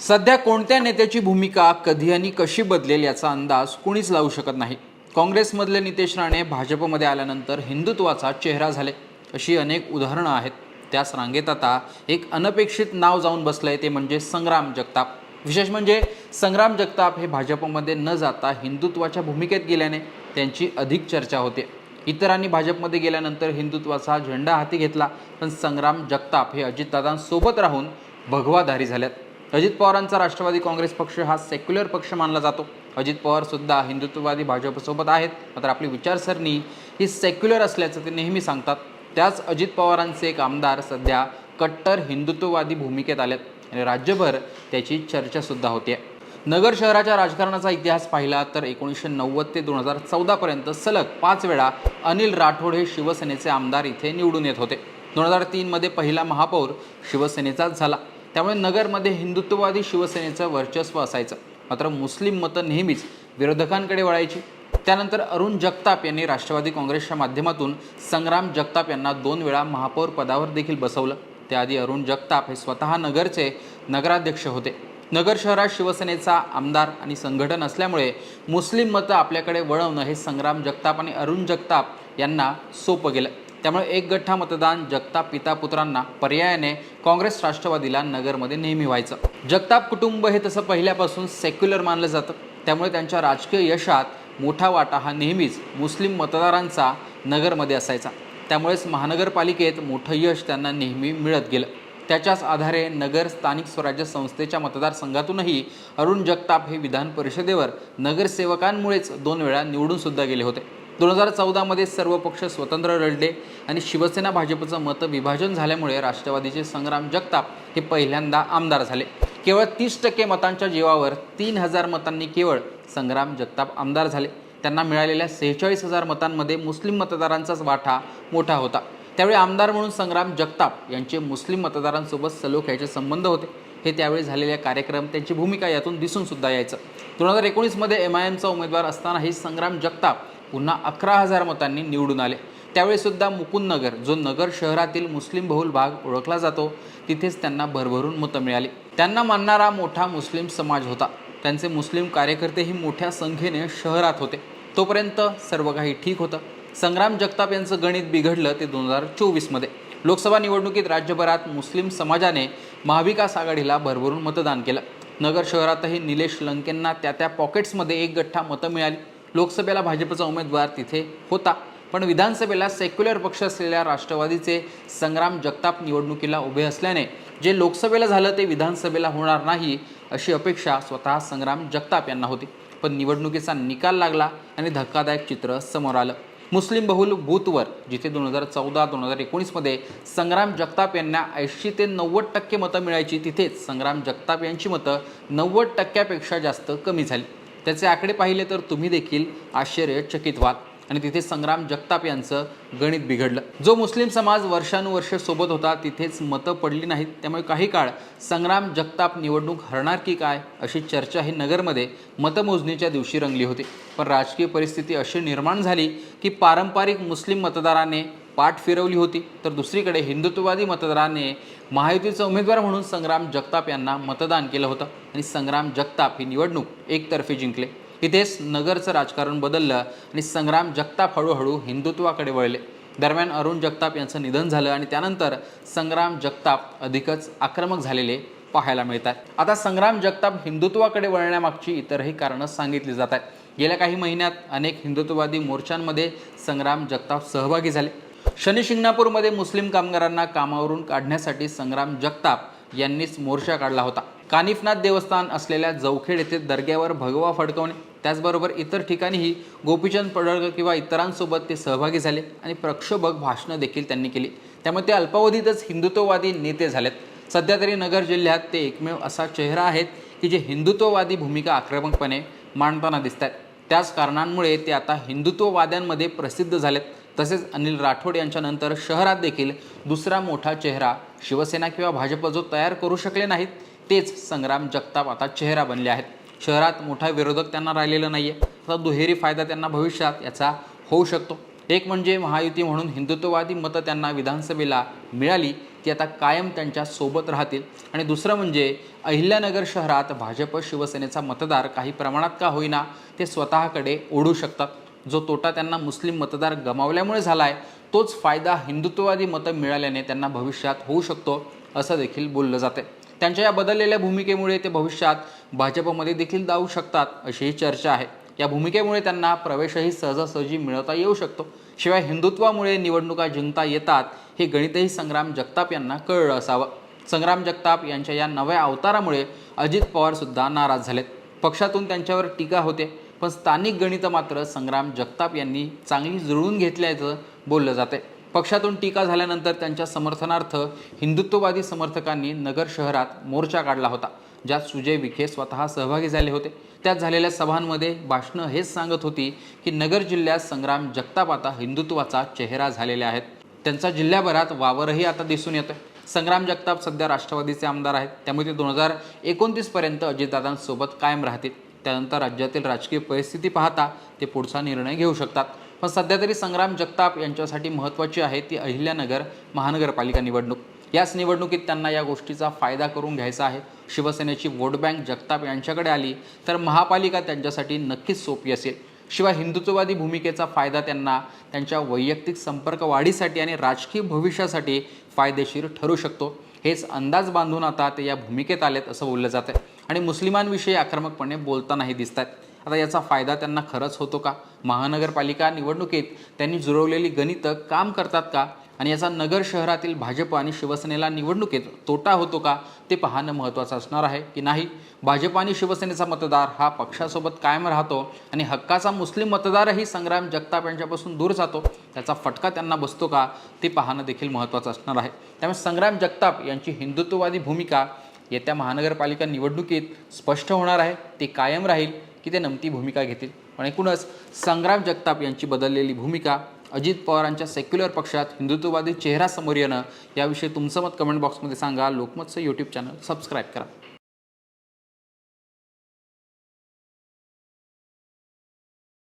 सध्या कोणत्या नेत्याची भूमिका कधी आणि कशी बदलेल याचा अंदाज कुणीच लावू शकत नाही. काँग्रेसमधले नितेश राणे भाजपमध्ये आल्यानंतर हिंदुत्वाचा चेहरा झाले अशी अनेक उदाहरणं आहेत. त्याच रांगेत आता एक अनपेक्षित नाव जाऊन बसलंय ते म्हणजे संग्राम जगताप. विशेष म्हणजे संग्राम जगताप हे भाजपमध्ये न जाता हिंदुत्वाच्या भूमिकेत गेल्याने त्यांची अधिक चर्चा होते. इतरांनी भाजपमध्ये गेल्यानंतर हिंदुत्वाचा झेंडा हाती घेतला पण संग्राम जगताप हे अजितदादांसोबत राहून भगवाधारी झाल्यात अजित पवारांचा राष्ट्रवादी काँग्रेस पक्ष हा सेक्युलर पक्ष मानला जातो. अजित पवारसुद्धा हिंदुत्ववादी भाजपसोबत आहेत. मात्र आपली विचारसरणी ही सेक्युलर असल्याचं ते नेहमी सांगतात. त्याच अजित पवारांचे एक आमदार सध्या कट्टर हिंदुत्ववादी भूमिकेत आलेत आणि राज्यभर त्याची चर्चासुद्धा होते नगर शहराच्या राजकारणाचा इतिहास पाहिला तर एकोणीसशे नव्वद ते दोन हजार चौदापर्यंत सलग पाच वेळा अनिल राठोड हे शिवसेनेचे आमदार इथे निवडून येत होते. दोन हजार तीनमध्ये पहिला महापौर शिवसेनेचाच झाला. त्यामुळे नगरमध्ये हिंदुत्ववादी शिवसेनेचं वर्चस्व असायचं. मात्र मुस्लिम मतं नेहमीच विरोधकांकडे वळायची. त्यानंतर अरुण जगताप यांनी राष्ट्रवादी काँग्रेसच्या माध्यमातून संग्राम जगताप यांना दोन वेळा महापौर पदावर देखील बसवलं. त्याआधी अरुण जगताप हे स्वतः नगरचे नगराध्यक्ष होते. नगर शहरात शिवसेनेचा आमदार आणि संघटन असल्यामुळे मुस्लिम मतं आपल्याकडे वळवणं हे संग्राम जगताप आणि अरुण जगताप यांना सोपं गेलं. त्यामुळे एक गठ्ठा मतदान जगताप पिता पुत्रांना पर्यायाने काँग्रेस राष्ट्रवादीला नगरमध्ये नेहमी व्हायचं. जगताप कुटुंब हे तसं पहिल्यापासून सेक्युलर मानलं जातं. त्यामुळे त्यांच्या राजकीय यशात मोठा वाटा हा नेहमीच मुस्लिम मतदारांचा नगरमध्ये असायचा. त्यामुळेच महानगरपालिकेत मोठं यश त्यांना नेहमी मिळत गेलं. त्याच्याच आधारे नगर स्थानिक स्वराज्य संस्थेच्या मतदारसंघातूनही अरुण जगताप हे विधान परिषदेवर नगरसेवकांमुळेच दोन वेळा निवडून सुद्धा गेले होते. दोन हजार चौदामध्ये सर्व पक्ष स्वतंत्र लढले आणि शिवसेना भाजपचं मत विभाजन झाल्यामुळे राष्ट्रवादीचे संग्राम जगताप हे पहिल्यांदा आमदार झाले. केवळ तीस टक्के मतांच्या जीवावर तीन हजार मतांनी केवळ संग्राम जगताप आमदार झाले. त्यांना मिळालेल्या सेहेचाळीस हजार मतांमध्ये मुस्लिम मतदारांचाच वाटा मोठा होता. त्यावेळी आमदार म्हणून संग्राम जगताप यांचे मुस्लिम मतदारांसोबत सलोख्याचे संबंध होते. हे त्यावेळी झालेले कार्यक्रम त्यांची भूमिका यातून दिसून सुद्धा यायचं. दोन हजार एकोणीसमध्ये एम आय एमचा उमेदवार असतानाही संग्राम जगताप पुन्हा अकरा हजार मतांनी निवडून आले. त्यावेळीसुद्धा मुकुंदनगर जो नगर शहरातील मुस्लिम बहुल भाग ओळखला जातो तिथेच त्यांना भरभरून मतं मिळाली. त्यांना मानणारा मोठा मुस्लिम समाज होता. त्यांचे मुस्लिम कार्यकर्तेही मोठ्या संख्येने शहरात होते. तोपर्यंत सर्व काही ठीक होतं. संग्राम जगताप यांचं गणित बिघडलं ते दोन हजार चोवीसमध्ये लोकसभा निवडणुकीत राज्यभरात मुस्लिम समाजाने महाविकास आघाडीला भरभरून मतदान केलं. नगर शहरातही निलेश लंकेंना त्या त्या पॉकेट्समध्ये एक गठ्ठा मतं मिळाली. लोकसभेला भाजपचा उमेदवार तिथे होता. पण विधानसभेला सेक्युलर पक्ष असलेल्या राष्ट्रवादीचे संग्राम जगताप निवडणुकीला उभे असल्याने जे लोकसभेला झालं ते विधानसभेला होणार नाही अशी अपेक्षा स्वतः संग्राम जगताप यांना होती. पण निवडणुकीचा निकाल लागला आणि धक्कादायक चित्र समोर आलं. मुस्लिम बहुल बूथवर जिथे दोन हजार चौदा दोन हजार एकोणीसमध्ये संग्राम जगताप यांना ऐंशी ते नव्वद टक्के मतं मिळायची तिथेच संग्राम जगताप यांची मतं नव्वद टक्क्यापेक्षा जास्त कमी झाली. त्याचे आकडे पाहिले तर तुम्ही देखील आश्चर्यचकित व्हाल. आणि तिथे संग्राम जगताप यांचं गणित बिघडलं. जो मुस्लिम समाज वर्षानुवर्ष सोबत होता तिथेच मतं पडली नाहीत. त्यामुळे काही काळ संग्राम जगताप निवडणूक हरणार की काय अशी चर्चा ही नगरमध्ये मतमोजणीच्या दिवशी रंगली होती. पण राजकीय परिस्थिती अशी निर्माण झाली की पारंपरिक मुस्लिम मतदाराने पाठ फिरवली होती. तर दुसरीकडे हिंदुत्ववादी मतदाराने महायुतीचा उमेदवार म्हणून संग्राम जगताप यांना मतदान केलं होतं. आणि संग्राम जगताप ही निवडणूक एकतर्फी जिंकले. इथेच नगरचं राजकारण बदललं आणि संग्राम जगताप हळूहळू हिंदुत्वाकडे वळले. दरम्यान अरुण जगताप यांचं निधन झालं आणि त्यानंतर संग्राम जगताप अधिकच आक्रमक झालेले पाहायला मिळतात. आता संग्राम जगताप हिंदुत्वाकडे वळण्यामागची इतरही कारणं सांगितली जात आहेत. गेल्या काही महिन्यात अनेक हिंदुत्ववादी मोर्चांमध्ये संग्राम जगताप सहभागी झाले. शनी शिंगणापूरमध्ये मुस्लिम कामगारांना कामावरून काढण्यासाठी संग्राम जगताप यांनीच मोर्चा काढला होता. कानिफनाथ देवस्थान असलेल्या जवखेड येथे दर्ग्यावर भगवा फडकवणे त्याचबरोबर इतर ठिकाणीही गोपीचंद पडळकर किंवा इतरांसोबत ते सहभागी झाले आणि प्रक्षोभक भाषणं देखील त्यांनी केली. त्यामुळे ते अल्पावधीतच हिंदुत्ववादी नेते झालेत. सध्या तरी नगर जिल्ह्यात ते एकमेव असा चेहरा आहेत की जे हिंदुत्ववादी भूमिका आक्रमकपणे मांडताना दिसत आहेत त्याच कारणांमुळे ते आता हिंदुत्ववाद्यांमध्ये प्रसिद्ध झालेत. तसेच अनिल राठोड यांच्यानंतर शहरात देखील दुसरा मोठा चेहरा शिवसेना किंवा भाजप जो तयार करू शकले नाहीत तेच संग्राम जगताप आता चेहरा बनले आहेत. शहरात मोठा विरोधक त्यांना राहिलेला नाही आहे आता दुहेरी फायदा त्यांना भविष्यात याचा होऊ शकतो. एक म्हणजे महायुती म्हणून हिंदुत्ववादी मतं त्यांना विधानसभेला मिळाली ती आता कायम त्यांच्यासोबत राहतील. आणि दुसरं म्हणजे अहिल्यानगर शहरात भाजप शिवसेनेचा मतदार काही प्रमाणात का होईना ते स्वतःकडे ओढू शकतात. जो तोटा त्यांना मुस्लिम मतदार गमावल्यामुळे झाला आहे तोच फायदा हिंदुत्ववादी मतं मिळाल्याने त्यांना भविष्यात होऊ शकतो असं देखील बोललं जाते त्यांच्या या बदललेल्या भूमिकेमुळे ते भविष्यात भाजपमध्ये देखील जाऊ शकतात अशीही चर्चा आहे. या भूमिकेमुळे त्यांना प्रवेशही सहजासहजी मिळवता येऊ शकतो. शिवाय हिंदुत्वामुळे निवडणुका जिंकता येतात हे गणितही संग्राम जगताप यांना कळलं असावं. संग्राम जगताप यांच्या या नव्या अवतारामुळे अजित पवारसुद्धा नाराज झालेत. पक्षातून त्यांच्यावर टीका होते. पण स्थानिक गणितं मात्र संग्राम जगताप यांनी चांगली जुळवून घेतल्याचं बोललं जाते पक्षातून टीका झाल्यानंतर त्यांच्या समर्थनार्थ हिंदुत्ववादी समर्थकांनी नगर शहरात मोर्चा काढला होता ज्यात सुजय विखे स्वतः सहभागी झाले होते. त्यात झालेल्या सभांमध्ये भाषणं हेच सांगत होती की नगर जिल्ह्यात संग्राम जगताप आता हिंदुत्वाचा चेहरा झालेले आहेत. त्यांचा जिल्ह्याभरात वावरही आता दिसून येतोय. संग्राम जगताप सध्या राष्ट्रवादीचे आमदार आहेत. त्यामुळे ते दोन हजार एकोणतीसपर्यंत अजितदादांसोबत कायम राहतील. त्यानंतर राज्यातील राजकीय परिस्थिती पाहता ते पुढचा निर्णय घेऊ शकतात. पण सध्या तरी संग्राम जगताप यांच्यासाठी महत्त्वाची आहे ती अहिल्यानगर महानगरपालिका निवडणूक. याच निवडणुकीत त्यांना या गोष्टीचा फायदा करून घ्यायचा आहे. शिवसेनेची वोट बँक जगताप यांच्याकडे आली तर महापालिका त्यांच्यासाठी नक्कीच सोपी असेल. शिवाय हिंदुत्ववादी भूमिकेचा फायदा त्यांना त्यांच्या वैयक्तिक संपर्क वाढीसाठी आणि राजकीय भविष्यासाठी फायदेशीर ठरू शकतो. हेच अंदाज बांधून आता ते या भूमिकेत आलेत असं बोललं जातं आणि मुस्लिमांविषयी आक्रमकपणे बोलतानाही दिसत आहेत आता याचा फायदा त्यांना खरंच होतो का? महानगरपालिका निवडणुकीत त्यांनी जुळवलेली गणितं काम करतात का? आणि याचा नगर शहरातील भाजप आणि शिवसेनेला निवडणुकीत तोटा होतो का? ते पाहणं महत्त्वाचं असणार आहे की नाही? भाजप आणि शिवसेनेचा मतदार हा पक्षासोबत कायम राहतो आणि हक्काचा मुस्लिम मतदारही संग्राम जगताप यांच्यापासून दूर जातो. त्याचा फटका त्यांना बसतो का? ते पाहणं देखील महत्त्वाचं असणार आहे. त्यामुळे संग्राम जगताप यांची हिंदुत्ववादी भूमिका येत्या महानगरपालिका निवडणुकीत स्पष्ट होणार आहे ते कायम राहील की ते नमती भूमिका घेतील. पण एकूणच संग्राम जगताप यांची बदललेली भूमिका अजित पवारांच्या सेक्युलर पक्षात हिंदुत्ववादी चेहरा समोर येणं याविषयी तुमचं मत कमेंट बॉक्समध्ये सांगा. लोकमतचं यूट्यूब चॅनल सबस्क्राईब करा.